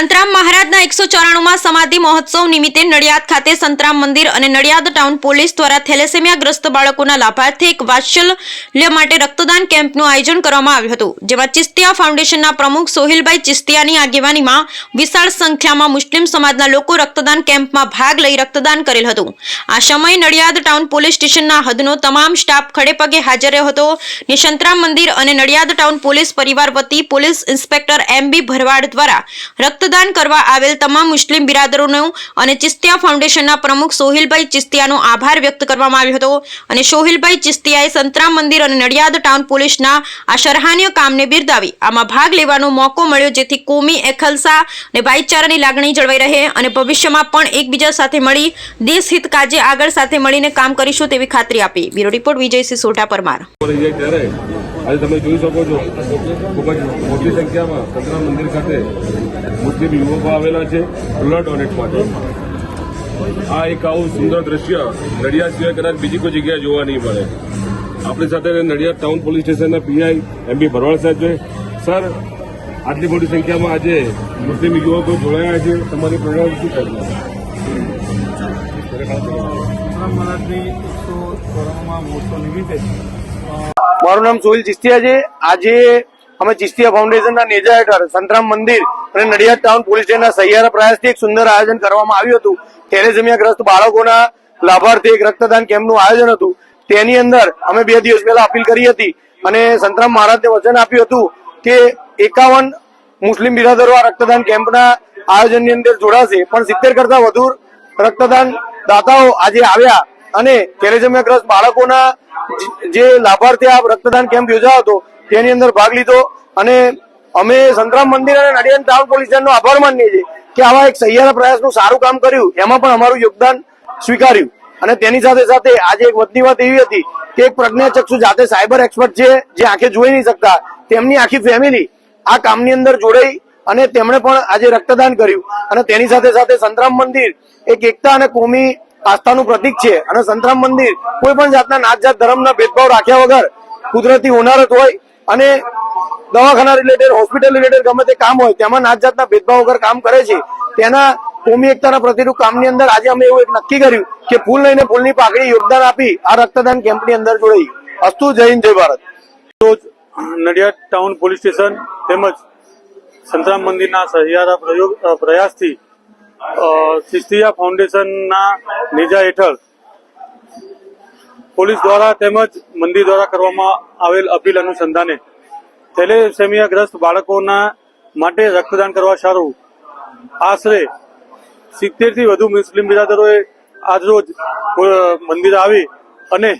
સંતરામ મહારાજના એકસો ચોરાણુંમાં સમાધિ મહોત્સવ નિમિત્તે નડિયાદ ખાતે સંતરામ મંદિર અને નડિયાદ ટાઉન પોલીસ દ્વારા થેલેસેમિયાગ્રસ્ત બાળકોના લાભાર્થી એક વાત્સલ્ય માટે રક્તદાન કેમ્પનું આયોજન કરવામાં આવ્યું હતું, જેમાં ચિસ્તિયા ફાઉન્ડેશનના પ્રમુખ સોહિલભાઈ ચિસ્તિયાની આગેવાનીમાં વિશાળ સંખ્યામાં મુસ્લિમ સમાજના લોકો રક્તદાન કેમ્પમાં ભાગ લઈ રક્તદાન કરેલ હતું. આ સમયે નડિયાદ ટાઉન પોલીસ સ્ટેશનના હદનો તમામ સ્ટાફ ખડેપગે હાજર રહ્યો હતો. ને સંતરામ મંદિર અને નડિયાદ ટાઉન પોલીસ પરિવાર વતી police inspector M B Bharwad દ્વારા રક્તદાન કરવા આવેલ તમામ મુસ્લિમ બિરાદરોનો અને ચિસ્તિયા ફાઉન્ડેશનના પ્રમુખ સોહિલભાઈ ચિસ્તિયાનો આભાર વ્યક્ત કરવામાં આવ્યો હતો. અને સોહિલભાઈ ચિસ્તિયાએ સંતરામ મંદિર અને નડિયાદ ટાઉન પોલીસના આ સરાહનીય કામને બિરદાવી આમાં ભાગ લેવાનો મોકો મળ્યો જેથી કોમી એખલસા અને ભાઈચારાની લાગણી જળવાઈ રહે અને ભવિષ્યમાં પણ એકબીજા સાથે મળી દેશહિત કાજે આગળ સાથે મળીને કામ કરીશું તેવી ખાતરી આપી. Bureau report Vijaysinh Sodha Parmar. આજે તમે જોઈ શકો છો, ખૂબ જ મોટી સંખ્યામાં સંતરામ મંદિર ખાતે મુસ્લિમ યુવકો આવેલા છે બ્લડ ડોનેટ માટે. આ એક આવું સુંદર દ્રશ્ય નડિયાદ સિવાય કદાચ બીજી કોઈ જગ્યાએ જોવા નહીં મળે. આપણી સાથે નડિયાદ ટાઉન પોલીસ સ્ટેશનના પીઆઈ એમ બી ભરવાડ સાહેબ છે. સર આટલી મોટી સંખ્યામાં આજે મુસ્લિમ યુવકો જોડાયા છે. તમારી પ્રેરણા શું કરવું મહારાજની એકસો ચોરાણુંમાં મોટો નિમિત્તે મારું નામ સોહિલ ચિસ્તિયા છે. આજે અમે ચિસ્તિયા ફાઉન્ડેશનના નેજા હેઠળ સંતરામ મંદિર અને નડિયાદ ટાઉન પોલીસ સ્ટેશનના સહિયારા પ્રયાસથી એક સુંદર આયોજન કરવામાં આવ્યું હતું. થેલેસેમિયાગ્રસ્ત બાળકોના લાભાર્થી એક રક્તદાન કેમ્પનું આયોજન હતું. તેની અંદર અમે બે દિવસ પહેલા અપીલ કરી હતી અને સંતરામ મહારાજને વચન આપ્યું હતું કે એકાવન મુસ્લિમ બિરાદરો આ રક્તદાન કેમ્પના આયોજનની અંદર જોડાશે. પણ સિત્તેર કરતા વધુ રક્તદાન દાતાઓ આજે આવ્યા અને થેલેસેમિયાગ્રસ્ત બાળકોના જે લાભાર્થી આ રક્તદાન કેમ્પ યોજાયો હતો, તેની અંદર ભાગ લીધો અને અમે સંતરામ મંદિર અને નડિયાદ ટાઉન પોલીસ આભાર માનીએ છીએ કે આવા એક સહિયારા પ્રયાસનું સારું કામ કર્યું, એમાં પણ અમારું યોગદાન સ્વીકાર્યું. અને તેની સાથે સાથે આજે એક વધની વાત એવી હતી કે એક પ્રજ્ઞાચક્ષુ જાતે સાયબર એક્સપર્ટ છે, જે આંખે જોઈ નહીં શકતા, તેમની આખી ફેમિલી આ કામની અંદર જોડાઈ અને તેમણે પણ આજે રક્તદાન કર્યું. અને તેની સાથે સાથે સંતરામ મંદિર એક એકતા અને કોમી આસ્થાનું પ્રતીક છે અને સંતરામ મંદિર કોઈ પણ જાતના નાત જાત ધર્મના ભેદભાવ રાખ્યા વગર કુદરતી હોનારત હોય અને દવાખાના રિલેટેડ હોસ્પિટલ રિલેટેડ ગમે તે કામ હોય, તેમાં નાત જાતના ભેદભાવ વગર કામ કરે છે, તેના કોમી એકતાના પ્રતિરૂપ કામની અંદર આજે અમે એવું એક નક્કી કર્યું કે ફૂલ લઈને ફૂલની પાકડી યોગદાન આપી આ રક્તદાન કેમ્પની અંદર જોડાઈ. અસ્તુ, જય હિન્દ, જય ભારત. રોજ નડિયાદ ટાઉન પોલીસ સ્ટેશન તેમજ સંતરામ મંદિરના સહિયારા પ્રયોગ પ્રયાસથી ચિસ્તિયા ફાઉન્ડેશનના નેજા હેઠળ પોલીસ દ્વારા તેમજ મંદિર દ્વારા કરવામાં આવેલ અપીલ અનુસંધાને થેલેસેમિયાગ્રસ્ત બાળકોના માટે રક્તદાન કરવા સારું. આશરે સિત્તેરથી વધુ મુસ્લિમ બિરાદરોએ આજરોજ મંદિર આવી અને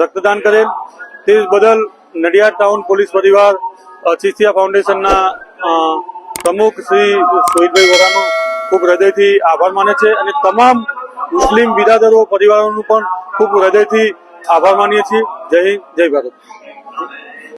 રક્તદાન કરેલ. તે બદલ નડિયાદ ટાઉન પોલીસ પરિવાર ચિસ્તિયા ફાઉન્ડેશનના પ્રમુખ શ્રી સોહિતભાઈ વોરાનો ખૂબ હૃદયથી આભાર માને છે અને તમામ મુસ્લિમ બિરાદરો પરિવારોનું પણ ખૂબ હૃદયથી આભાર માનીએ છીએ. જય હિન્દ, જય ભારત.